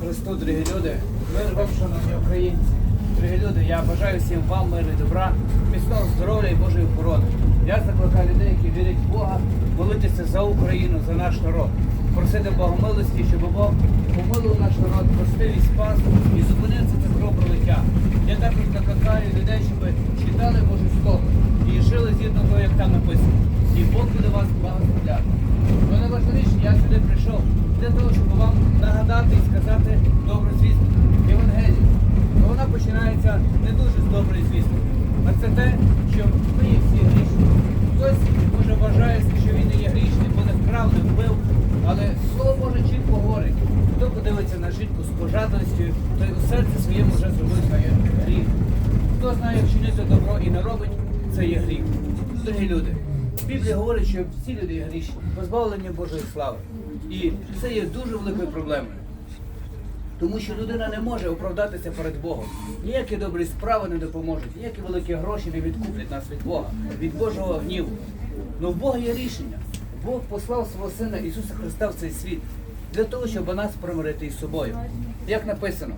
Христу, дорогі люди, мир вам, шановні українці. Дорогі люди, я бажаю всім вам миру і добра, міцного здоров'я і Божої охорони. Я закликаю людей, які вірять в Бога, молитися за Україну, за наш народ, просити Бога милості, щоб Бог помилував наш народ, простив і спас і зупинив це кровопролиття. Я також закликаю людей, щоб читали Боже Слово і жили згідно того, як там написано. І Бог буде вас благословляти. Найважливіше, я сюди прийшов для того, щоб вам і сказати добру звістку Євангелію. Ну, Вона починається не дуже з доброї звістки, а це те, що ми є всі грішні. Хтось може вважає, що він не є грішний, бо не вкрав, не вбив. Але слово Боже чітко говорить, хто подивиться на жінку з пожадливістю, той у серці своєму вже зробив своє гріх. Хто знає, як чинити добро і не робить, це є гріх. Дорогі люди, Біблія говорить, що всі люди є грішні, позбавлені Божої слави. І це є дуже великою проблемою. Тому що людина не може оправдатися перед Богом. Ніякі добрі справи не допоможуть, ніякі великі гроші не відкуплять нас від Бога, від Божого гніву. Ну в Бога є рішення. Бог послав свого Сина Ісуса Христа в цей світ для того, щоб нас примирити із собою. Як написано,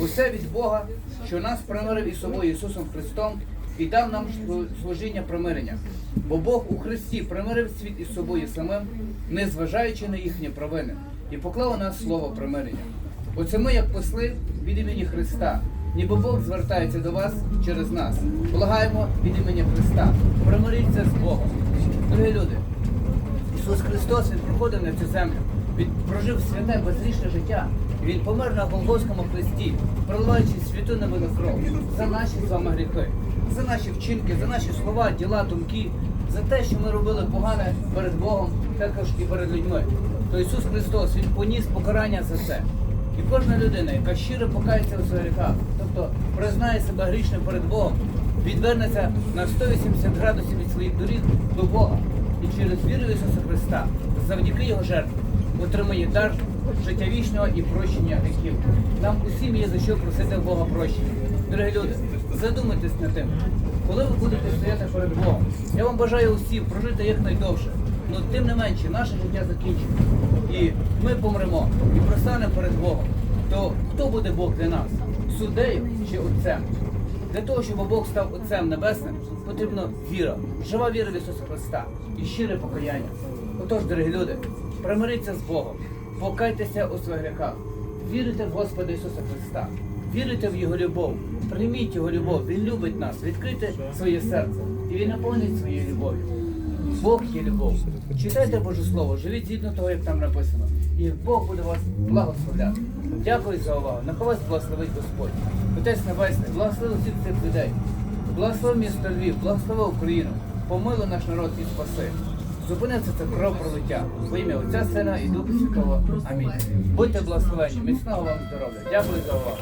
усе від Бога, що нас примирив із собою Ісусом Христом і дав нам служіння примирення. Бо Бог у Христі примирив світ із собою самим, не зважаючи на їхні провини, і поклав у нас слово примирення. Оце ми, як посли від імені Христа, ніби Бог звертається до вас через нас. Благаємо від імені Христа. Примиріться з Богом. Дорогі люди, Ісус Христос Він приходив на цю землю. Він прожив святе безрічне життя. Він помер на Голгофському хресті, проливаючи святу невину кров за наші з вами гріхи, за наші вчинки, за наші слова, діла, думки, за те, що ми робили погане перед Богом, також і перед людьми. То Ісус Христос Він поніс покарання за це. І кожна людина, яка щиро покається у своїх гріхах, тобто признає себе грішним перед Богом, відвернеться на 180 градусів від своїх доріг до Бога і через віру в Ісуса Христа, завдяки Його жертві, отримає дар життя вічного і прощення гріхів. Нам усім є за що просити Бога прощення. Дорогі люди, задумайтесь над тим, коли ви будете стояти перед Богом. Я вам бажаю усім прожити якнайдовше. Ну тим не менше, наше життя закінчиться. І ми помремо і простанемо перед Богом. То хто буде Бог для нас? Суддею чи отцем? Для того, щоб Бог став Отцем Небесним, потрібна віра, жива віра в Ісуса Христа і щире покаяння. Отож, дорогі люди, примиріться з Богом, покайтеся у своїх гріхах, вірите в Господа Ісуса Христа, вірите в Його любов, прийміть Його любов, Він любить нас, відкрийте своє серце, і Він наповнить своєю любов'ю. Бог є любов. Читайте Боже Слово, живіть згідно того, як там написано, і Бог буде вас благословляти. Дякую за увагу. Нехай вас благословить Господь. Отець Небесний, благослови всіх цих людей. Благослови місто Львів, благослови Україну, помилуй наш народ і спаси. Зупиниться це кров пролиття. Во ім'я Отця Сина і Духа Святого. Амінь. Будьте благословені, міцного вам здоров'я. Дякую за увагу.